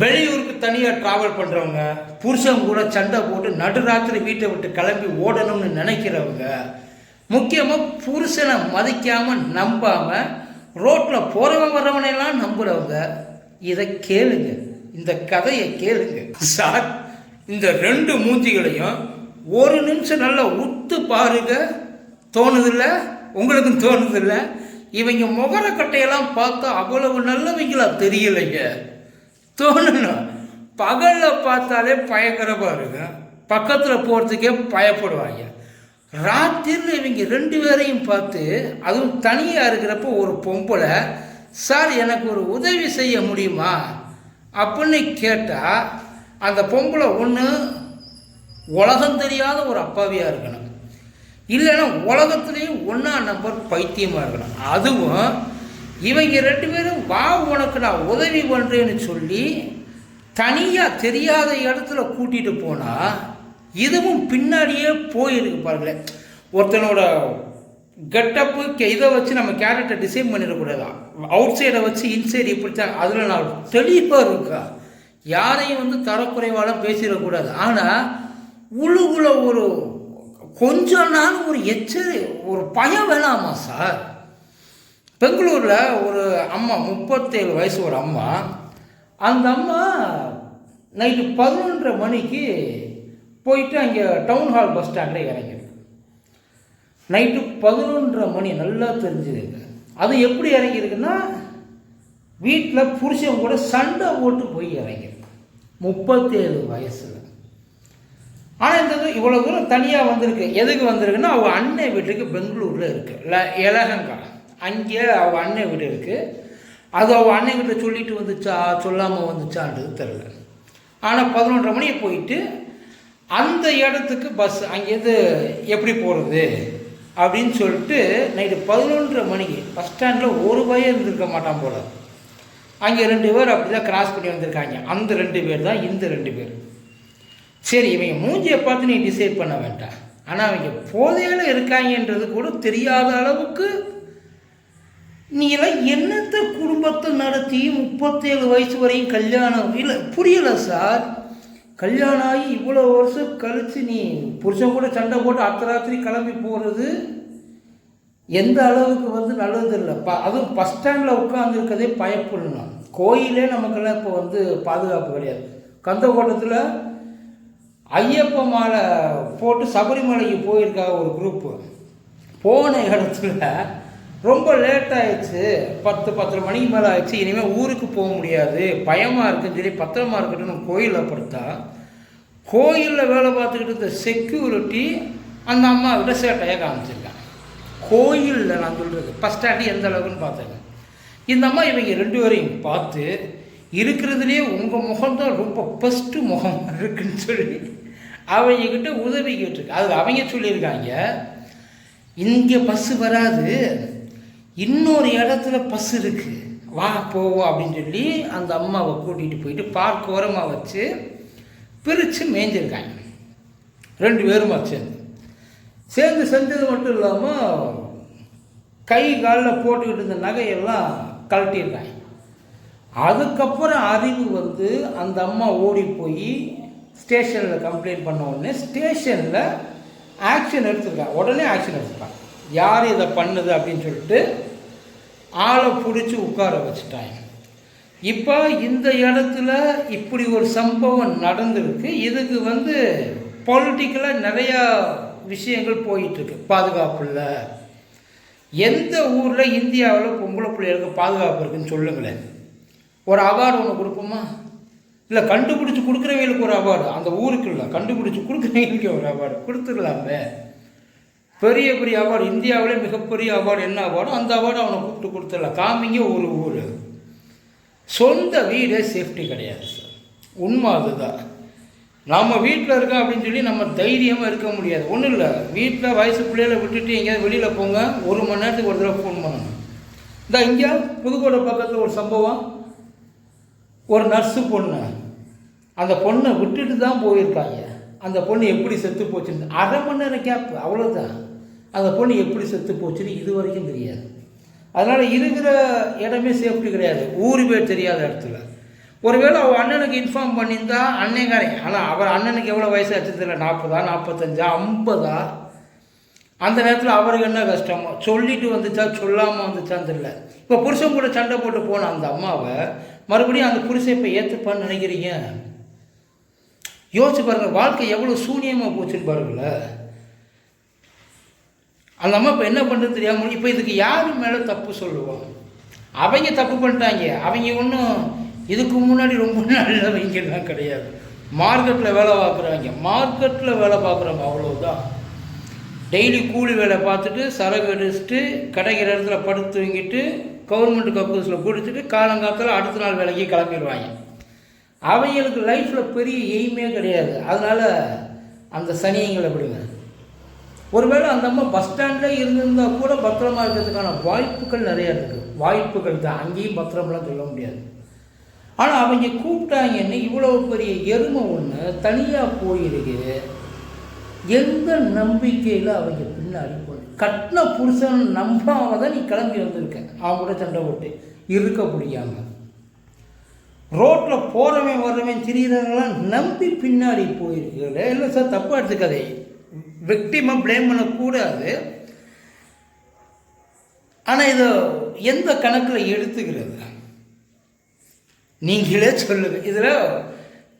வெளியூருக்கு தனியாக ட்ராவல் பண்ணுறவங்க புருஷன் கூட சண்டை போட்டு நடுராத்திரி வீட்டை விட்டு கிளம்பி ஓடணும்னு நினைக்கிறவங்க முக்கியமாக புருஷனை மதிக்காமல் நம்பாமல் ரோட்டில் போகிறவன் வர்றவனையெல்லாம் நம்புகிறவங்க இதை கேளுங்க. இந்த கதையை கேளுங்க. சார் இந்த ரெண்டு மூஞ்சிகளையும் ஒரு நிமிஷம் நல்லா உத்து பாருங்க. தோணுதில்ல? உங்களுக்கும் தோணுதில்ல? இவங்க முகரக்கட்டையெல்லாம் பார்த்தா அவ்வளவு நல்லவங்களா தெரியலைங்க. தோணணும் பகலில் பார்த்தாலே பயங்கரமா இருக்கும். பக்கத்தில் போகிறதுக்கே பயப்படுவாங்க. ராத்திரியில் இவங்க ரெண்டு பேரையும் பார்த்து அதுவும் தனியாக இருக்கிறப்ப ஒரு பொம்பளை சார் எனக்கு ஒரு உதவி செய்ய முடியுமா? அப்படின்னு கேட்டால் அந்த பொம்பளை ஒன்று உலகம் தெரியாத ஒரு அப்பாவியாக இருக்கணும். இல்லைன்னா உலகத்துலேயும் ஒன்றா நம்பர் பைத்தியமாக இருக்கணும். அதுவும் இவங்க ரெண்டு பேரும் வா உனக்கு நான் உதவி பண்ணுறேன்னு சொல்லி தனியாக தெரியாத இடத்துல கூட்டிகிட்டு போனால் இதுவும் பின்னாடியே போயிருக்கு பாருங்களேன். ஒருத்தனோட கெட்டப்பு இதை வச்சு நம்ம கேரக்டர் டிசைன் பண்ணிடக்கூடாது அவுட் சைடை வச்சு இன்சைடு இப்படித்தான். அதில் நான் தெளிவாக இருக்கா? யாரையும் வந்து தரக்குறைவாலாம் பேசிடக்கூடாது. ஆனால் உள்ளுக்குள்ள ஒரு கொஞ்ச நாள் ஒரு எச்சரி ஒரு பயம் வேணாமா சார்? பெங்களூரில் ஒரு அம்மா முப்பத்தேழு வயசு ஒரு அம்மா. அந்த அம்மா நைட்டு பதினொன்றரை மணிக்கு போயிட்டு அங்கே டவுன் ஹால் பஸ் ஸ்டாண்டில் இறங்கிருக்கு நைட்டு பதினொன்றரை மணி நல்லா தெரிஞ்சுதுங்க அது எப்படி இறங்கியிருக்குன்னா வீட்டில் புருஷன் கூட சண்டை போட்டு போய் இறங்கியிருக்கு முப்பத்தேழு வயசில். ஆனால் இந்த இவ்வளோ தூரம் தனியாக வந்திருக்கு. எதுக்கு வந்திருக்குன்னா அவள் அண்ணன் வீட்டுக்கு பெங்களூரில் இருக்குது ல இலகங்கா அங்கே அவள் அண்ணன் வீடு இருக்குது அது அவள் அண்ணன் வீட்டை சொல்லிட்டு வந்துச்சா சொல்லாமல் வந்துச்சான்றது தெரில ஆனால் பதினொன்றரை மணிக்கு போயிட்டு அந்த இடத்துக்கு பஸ் அங்கேருந்து எப்படி போகிறது அப்படின்னு சொல்லிட்டு நைட்டு பதினொன்றரை மணிக்கு பஸ் ஸ்டாண்டில் ஒரு பையன் இருந்திருக்க மாட்டான் போல. அங்கே ரெண்டு பேர் அப்படி தான் கிராஸ் பண்ணி வந்திருக்காங்க. அந்த ரெண்டு பேர் தான் இந்த ரெண்டு பேர். சரி இவங்க மூஞ்சியை பார்த்து நீ டிசைட் பண்ண வேண்டாம். ஆனால் அவங்க போதையில் இருக்காங்கன்றது கூட தெரியாத அளவுக்கு நீ எல்லாம் என்னத்த குடும்பத்தை நடத்தி முப்பத்தேழு வயசு வரையும் கல்யாணம்? இல்லை புரியலை சார். கல்யாணம் ஆகி இவ்வளோ வருஷம் கழித்து நீ புருஷன் கூட சண்டை போட்டு அடுத்த ராத்திரி கிளம்பி போகிறது எந்த அளவுக்கு வந்து நல்லது இல்லை ப அதுவும் பஸ் ஸ்டாண்டில் உட்காந்துருக்கதே பயப்படணும். கோயிலே நமக்கெல்லாம் இப்போ வந்து பாதுகாப்பு கிடையாது. கந்தக்கோட்டத்தில் ஐயப்ப மாலை போட்டு சபரிமலைக்கு போயிருக்கா ஒரு குரூப்பு போன இடத்துல ரொம்ப லேட் ஆயிடுச்சு. பத்து பத்தரை மணிக்கு மேலே ஆயிடுச்சு. இனிமேல் ஊருக்கு போக முடியாது. பயமாக இருக்குன்னு சொல்லி பத்திரமா இருக்கட்டும்னு கோயிலில் படுத்தா கோயிலில் வேலை பார்த்துக்கிட்டு இருந்த செக்யூரிட்டி அந்த அம்மா விட சேட்டையாக காமிச்சிருக்கான். கோயிலில் நான் சொல்கிறது பஸ் ஸ்டாண்டு எந்த அளவுக்குன்னு பார்த்தேங்க இந்த அம்மா இவங்க ரெண்டு பேரையும் பார்த்து இருக்கிறதுலே உங்கள் முகம் தான் ரொம்ப ஃபஸ்ட்டு முகம் இருக்குன்னு சொல்லி அவங்கக்கிட்ட உதவி கேட்டிருக்கு. அது அவங்க சொல்லியிருக்காங்க. இங்கே பஸ்ஸு வராது. இன்னொரு இடத்துல பஸ் இருக்குது வா போவோம் அப்படின்னு சொல்லி அந்த அம்மாவை கூட்டிகிட்டு போயிட்டு பார்க் ஓரமாக வச்சு பிரித்து மேய்ஞ்சிருக்காங்க ரெண்டு பேருமா சேர்ந்து. சேர்ந்து செஞ்சது மட்டும் இல்லாமல் கை காலில் போட்டுக்கிட்டு இருந்த நகையெல்லாம் கழட்டியிருக்காங்க அதுக்கப்புறம் அறிவு வந்து அந்த அம்மா ஓடி போய் ஸ்டேஷனில் கம்ப்ளைண்ட் பண்ண உடனே ஸ்டேஷனில் ஆக்ஷன் எடுத்துருக்காங்க உடனே ஆக்ஷன் எடுத்துருக்காங்க யார் இதை பண்ணுது அப்படின்னு சொல்லிட்டு ஆளை பிடிச்சி உட்கார வச்சுட்டாங்க. இப்போ இந்த இடத்துல இப்படி ஒரு சம்பவம் நடந்திருக்கு. இதுக்கு வந்து பொலிட்டிக்கலாக நிறையா விஷயங்கள் போயிட்டுருக்கு. பாதுகாப்பில் எந்த ஊரில் இந்தியாவில் பொம்பளை பிள்ளைகளுக்கு பாதுகாப்பு இருக்குன்னு சொல்லுங்களேன். ஒரு அவார்டு ஒன்று கொடுப்போமா? இல்லை கண்டுபிடிச்சி கொடுக்குறவங்களுக்கு ஒரு அவார்டு அந்த ஊருக்கு இல்லை கண்டுபிடிச்சி கொடுக்குறவங்களுக்கு ஒரு அவார்டு கொடுத்துடலாமே. பெரிய பெரிய அவார்டு இந்தியாவிலே மிகப்பெரிய அவார்டு என்ன அவார்டோ? அந்த அவார்டு அவனை கூப்பிட்டு கொடுத்துடலாம் காமிங்க ஒரு ஊர். சொந்த வீடே சேஃப்டி கிடையாது சார் உண்மை அதுதான். நம்ம வீட்டில் இருக்கோம் அப்படின்னு சொல்லி நம்ம தைரியமாக இருக்க முடியாது. ஒன்றும் இல்லை. வீட்டில் வயசு பிள்ளைகளை விட்டுட்டு எங்கேயாவது வெளியில் போங்க. ஒரு மணி நேரத்துக்கு ஒரு தடவை ஃபோன் பண்ணணும் இந்த இங்கே புதுக்கோட்டை பக்கத்தில் ஒரு சம்பவம். ஒரு நர்ஸு பொண்ணு. அந்த பொண்ணை விட்டுட்டு தான் போயிருக்காங்க. அந்த பொண்ணு எப்படி செத்து போச்சுன்னு. அரை மணி நேரம் கேப் அவ்வளோதான் அந்த பொண்ணு எப்படி செத்து போச்சுன்னு இது வரைக்கும் தெரியாது. அதனால் இருக்கிற இடமே சேஃப்டி கிடையாது. ஊர் பேர் தெரியாத இடத்துல. ஒருவேளை அவள் அண்ணனுக்கு இன்ஃபார்ம் பண்ணியிருந்தா அண்ணங்காரன் ஆனால் அவர் அண்ணனுக்கு எவ்வளோ வயசு ஆச்சு தெரியல நாற்பதா நாற்பத்தஞ்சா ஐம்பதா? அந்த நேரத்தில் அவருக்கு என்ன கஷ்டமோ? சொல்லிட்டு வந்துச்சா சொல்லாமல் வந்துச்சான்னு தெரியல. இப்போ புருஷன் கூட சண்டை போட்டு போன அந்த அம்மாவை மறுபடியும் அந்த புருஷன் இப்போ ஏற்றுப்பான்னு நினைக்கிறீங்க? யோசிச்சு பாருங்கள் வாழ்க்கை எவ்வளோ சூனியமாக போச்சுன்னு பாருங்களேன். அந்த இப்போ என்ன பண்ணுறது தெரியாமல் இப்போ இதுக்கு யார் மேலே தப்பு சொல்லுவோம் அவங்க தப்பு பண்ணிட்டாங்க. அவங்க ஒன்றும் இதுக்கு முன்னாடி ரொம்ப நல்லவங்கலாம் கிடையாது. மார்க்கெட்டில் வேலை பார்க்குறாங்க. மார்க்கெட்டில் வேலை பார்க்குறவங்க அவ்வளோதான் டெய்லி கூலி வேலை பார்த்துட்டு சரகு அடிச்சுட்டு கிடைக்கிற இடத்துல படுத்து தூங்கிட்டு கவர்மெண்ட் கக்கூஸில் கொடுத்துட்டு காலங்காலத்தில் அடுத்த நாள் வேலைக்கு கிளம்பிடுவாங்க. அவங்களுக்கு லைஃப்பில் பெரிய எய்மே கிடையாது. அதனால் அந்த சனியங்களை விடுங்க. ஒருவேளை அந்த அம்மா பஸ் ஸ்டாண்டில் இருந்திருந்தால் கூட பத்திரமா இருக்கிறதுக்கான வாய்ப்புகள் நிறையா இருக்குது வாய்ப்புகள் தான். அங்கேயும் பத்திரம்லாம் சொல்ல முடியாது. ஆனால் அவங்க கூப்பிட்டாங்கன்னு இவ்வளோ பெரிய எருமை ஒன்று தனியாக போயிருக்கு. எந்த நம்பிக்கையில் அவங்க பின்னாடி போய் கட்டின புருஷன் நம்பாம தான் நீ கிளம்பி வந்திருக்க. அவங்க கூட சண்டை போட்டு இருக்க முடியாமல் ரோட்டில் போகிறவன் வர்றவன் திரியிறவங்களாம் நம்பி பின்னாடி போயிருக்கீங்களே? இல்லை சார் தப்பாக எடுத்துக்காதே விக்டிமை ப்ளேம் பண்ணக்கூடாது. ஆனால் இதை எந்த கணக்கில் எடுத்துக்கிறது? நீங்களே சொல்லுங்க. இதில்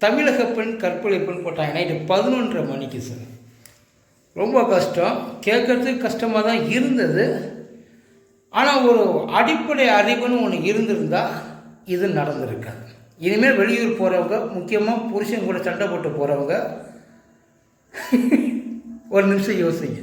தமிழக பெண் கற்பனை பெண் போட்டாங்க நைட்டு பதினொன்றரை மணிக்கு சார் ரொம்ப கஷ்டம். கேட்கறதுக்கு கஷ்டமாக தான் இருந்தது. ஆனால் ஒரு அடிப்படை அறிவுன்னு ஒன்று இருந்திருந்தால் இது நடந்திருக்காது. இனிமேல் வெளியூர் போகிறவங்க முக்கியமாக புருஷன் கூட சண்டை போட்டு போகிறவங்க ஒரு நிமிஷம் யோசிங்க.